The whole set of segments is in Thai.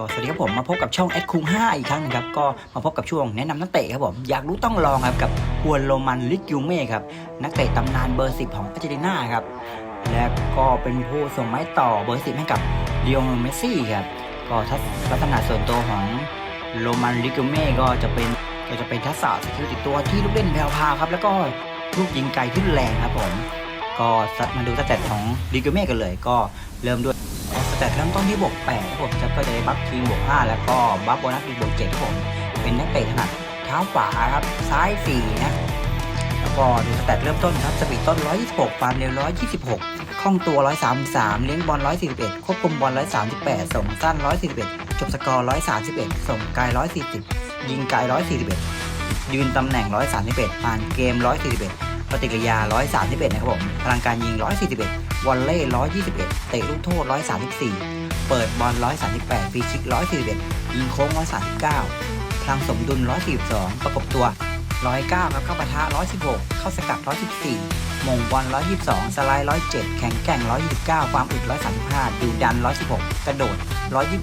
ก็สวัสดีครับผมมาพบกับช่อง X คุง5อีกครั้งนึงครับก็มาพบกับช่วงแนะนำนักเตะครับผมอยากรู้ต้องลองครับกับฮวนโรมันลิกิวเม่ครับนักเตะตำนานเบอร์10ของอาร์เจนตินาครับและก็เป็นผู้ส่งไม้ต่อเบอร์10ให้กับเลียงเมสซี่ครับก็ทัศลักษณะส่วนตัวของโรมันลิกิวเม่ก็จะเป็นก็จะเป็นทักษะสกิลติดตัวที่ลูกเล่นแพรวๆครับแล้วก็ลูกยิงไกลขึ้นแรงครับผมก็มาดูสเตตของลิกิวเม่กันเลย ก็เริ่มด้วย แตทเริ่มต้นที่บวก8ครับผมจะก็จะได้บัฟทีมบวก5แล้วก็บัฟโบนัสอีกบวก7ครับผมเป็นนักเตะถนัดเท้าขวาครับซ้าย4นะแล้วก็ดูสแตทเริ่มต้นครับสปีดต้น 126ความเร็ว126คล่องตัว 133 เลี้ยงบอล 141 ควบคุมบอล 138 ส่งสั้น 141 จบสกอร์ 131 ส่งไกล 140 ยิงไกล 141 ยืนตำแหน่ง 131ผ่านเกม 141 ปฏิกิริยา 131 นะครับผมพลังการยิง 141 วอลเล่ 121 เตะลูกโทษ 134 เปิดบอล 138ฟรีคิก 141 ยิงโค้ง 139 พลังสมดุล 142 ประกบตัว 109 ครับเข้าปะทะ 116 เข้าสกัด 114 มงบอล 122 สไลด์ 107 แข็งแกร่ง 129 ความอึด 135 ดูดัน 116 กระโดด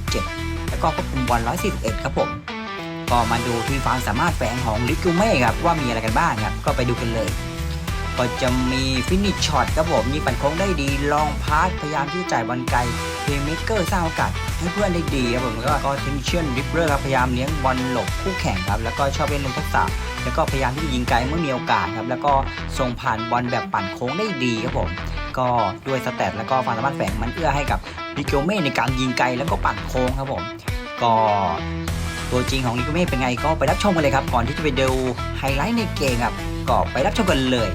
127 แล้วก็ควบคุมบอล 141 ครับผมก็มาดูที่ความสามารถแฝงของลิกูเม่ครับว่ามีอะไรกันบ้างครับก็ไปดูกันเลย ก็จะมีฟินิชช็อตครับผมยิงปั่นโค้งได้ดีลองพาสพยายามที่จะจ่ายบอลไกลเพย์เม k เกอร์สร้างโอกาสให้เพื่อนได้ดีครับผมแล้วก็เทนชั่นริปเปอร์ครับพยายามเลี้ยงบอลหลบคู่แข่งครับแล้วก็ชอบเล่นลงทักษะแล้วก็พยายามที่จะยิงไกลเมื่อมีโอกาสครับแล้วก็ส่งผ่านบอลแบบปั่นโค้งได้ดีครับผมก็ด้วยสเตตแล้วก็ความสามารถแฝงมันเอื้อให้กับลิโกเม่ในการยิงไกลแล้วก็ปั่นโค้งครับผมก็ตัวจริงของลิโกเม่เป็นไงก็ไปรับชมกันเลยครับก่อนที่จะไปดูไฮไลท์ในเกมครับก็ไปรับชมกันเลย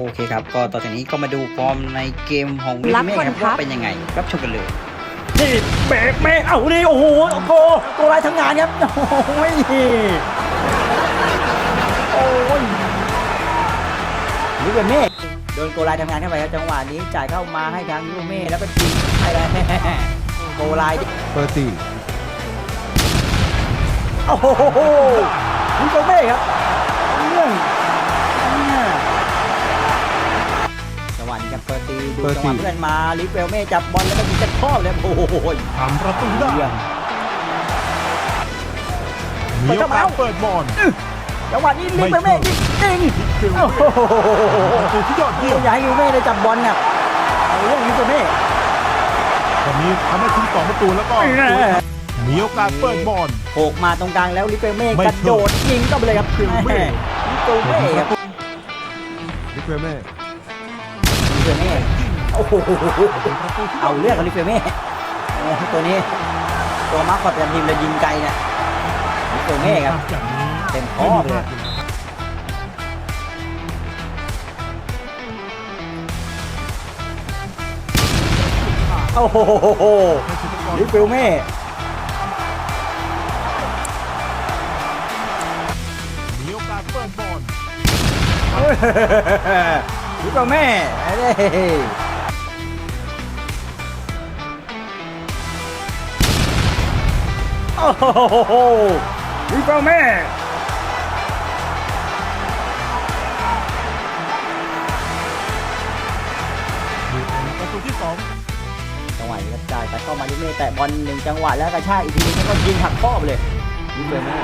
โอเคครับ ก็ต่อจากนี้ก็มาดูฟอร์มในเกมของวิลรับเม่ก่อนครับครับว่าเป็นยังไง รับชมกันเลยนี่เบรกเมย์เอ้านี่โอ้โหโกโกลายทั้งงานครับโอ้ยโอ้ยลิเวเม่โดนโกลายทำงานเข้าไปครับจังหวะนี้จ่ายเข้ามาให้ทางลิเวเม่แล้วก็ยิงให้เลยโกลายเปอร์ตี้โอ้โหลิเวเม่ครับเรื่อง จังหวะนี้ครับเปิดตีดูจังหวะเพื่อนมาลิเวเม่จับบอลแล้วก็ยิงจะครอบเลยโอ้โหทำประตูได้เรื่องมีโอกาสเปิดบอลจังหวะนี้ลิเวเม่ยิงยิงเกี่ยวโอ้โหประตูที่ยอดเยี่ยมอย่าให้ลิเวเม่ได้จับบอลเนี่ยเอาเรื่องลิเวเม่วันนี้ทำให้ถึงสองประตูแล้วก็มีโอกาสเปิดบอลโขกมาตรงกลางแล้วลิเวเม่ไม่กระโดดยิงเข้าไปเลยครับลิเวเม่ลิเวเม่ครับลิเวเม่ลิ เวเม่โอ้โหประตูที่เอาเรื่องกับลิเวเม่โอ้โหตัวนี้ตัวมาร์คคอร์ดประจำทีมเลยยิงไกลเนี่ยลิเวเม่ครับอย่างนี้เต็มข้อเลยโอ้โหลิเวเม่มีโอกาสเปิดบอล ลิเวเม่เอ้ยโอ้โหลิเวเม่มีเป็นประตูที่สองจังหวะนี้กระจายแต่เข้ามาลิเวเม่แตะบอลหนึ่งจังหวะแล้วกระชากอีกทีนึงแล้วก็ยิงหักข้อไปเลยลิเวเม่